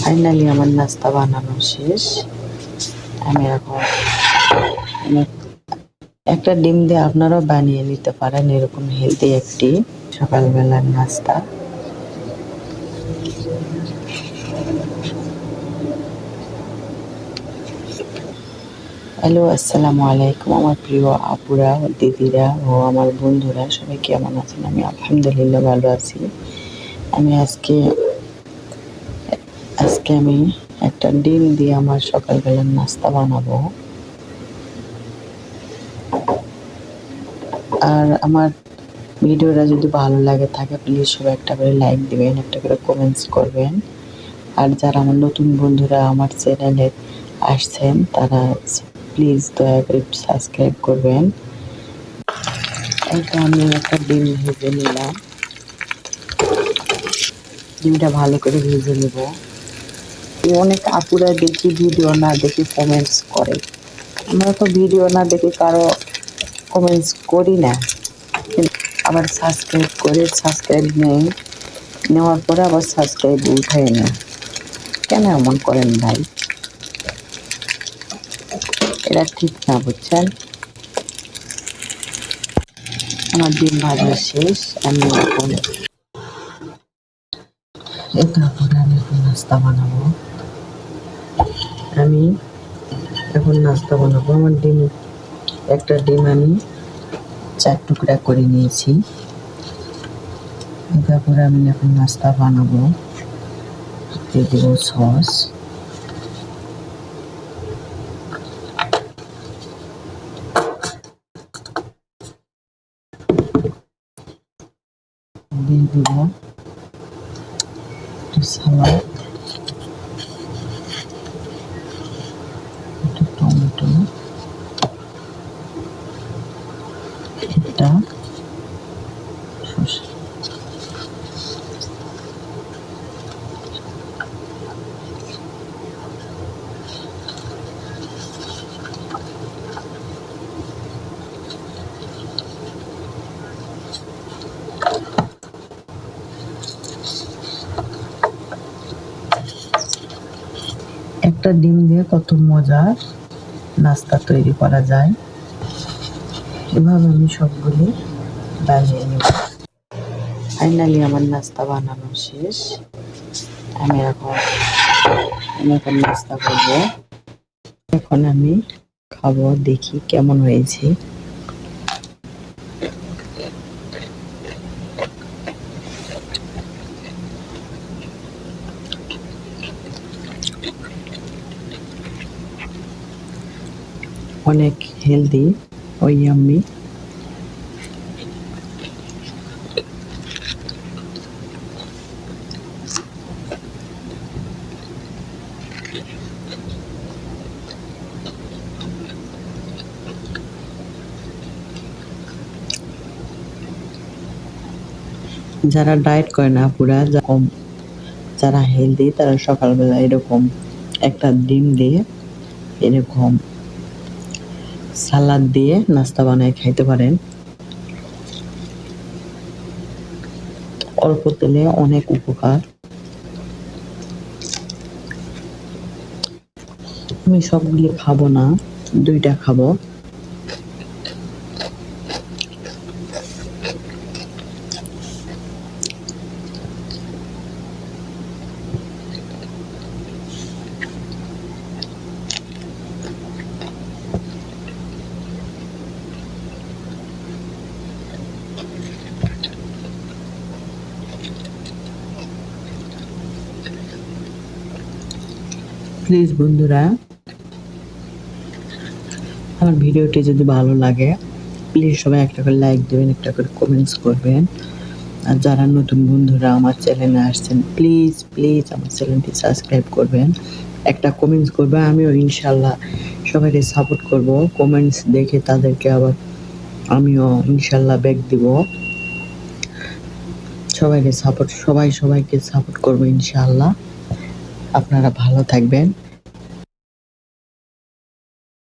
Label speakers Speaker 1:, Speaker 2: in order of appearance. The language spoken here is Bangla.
Speaker 1: ফাইনালি আমার নাস্তা বানানো শেষ। আমি এখন একটা ডিম দিয়ে আপনারাও বানিয়ে নিতে পারেন, এরকম হেলদি একটি সকালবেলার নাস্তা। হ্যালো আসসালামু আলাইকুম আমার প্রিয় আপুরা, দিদিরা ও আমার বন্ধুরা, সবাই কেমন আছেন? আমি আলহামদুলিল্লাহ ভালো আছি। আমি আজকে আজকে আমি একটা ডিম দিয়ে আমার সকালবেলার নাস্তা বানাবো। আর আমার ভিডিওটা যদি ভালো লাগে থাকে প্লিজ সবাই একটা করে লাইক দিবেন, একটা করে কমেন্টস করবেন। আর যারা আমার নতুন বন্ধুরা আমার চ্যানেলে আসছেন, তারা প্লিজ দয়া করে সাবস্ক্রাইব করবেন। এটা আমি একটা ডিম ভেজে নিলাম। ডিমটা ভালো করে ভেজে নেব। অনেক আপুরা দেখি ভিডিও না দেখে কমেন্টস করে। আমরা তো ভিডিও না দেখে কারও কমেন্টস করি না। আবার সাবস্ক্রাইব করে সাবস্ক্রাইব নেই। নেওয়ার পরে আবার সাবস্ক্রাইব উঠাই না। কেন এমন করেন ভাই? এটা ঠিক না বুঝছেন? আমার ডিম ভাজা শেষ, আমি এখন এটা আমি নাস্তা বানাবো। আমি এখন নাস্তা বানাবো। আমার ডিম, একটা ডিম আমি চার টুকরা করে নিয়েছি। তারপরে আমি এখন নাস্তা বানাবো। দিয়ে দেবো সস। দিয়ে দেব সালাদ একটু টমেটো একটা একটা ডিম দিয়ে কত মজার নাস্তা তৈরি করা যায়। এভাবে আমি সবগুলি বানিয়ে নেব। ফাইনালি আমার নাস্তা বানানো শেষ। আমি এখন আমি এখন নাস্তা করব। এখন আমি খাব দেখি কেমন হয়েছে। অনেক হেলদি ও ইয়াম্মি যারা ডায়েট করে না পুরা যখন যারা হেলদি তারা সকালবেলা এরকম একটা ডিম দিয়ে এরকম সালাদ দিয়ে নাস্তা বানায় খাইতে পারেন। অল্প তেলে অনেক উপকার। আমি সবগুলি খাব না, দুইটা খাব। প্লিজ বন্ধুরা, আমার ভিডিওটি যদি ভালো লাগে প্লিজ সবাই একটা করে লাইক দেবেন, একটা করে কমেন্টস করবেন। আর যারা নতুন বন্ধুরা আমার চ্যানেলে আসছেন প্লিজ প্লিজ আমার চ্যানেলটি সাবস্ক্রাইব করবেন। একটা কমেন্টস করবে, আমিও ইনশাল্লাহ সবাইকে সাপোর্ট করব। কমেন্টস দেখে তাদেরকে আবার আমিও ইনশাল্লাহ ব্যাক দিব। সবাইকে সাপোর্ট সবাই সবাইকে সাপোর্ট করব ইনশাআল্লাহ আপনারা ভালো থাকবেন।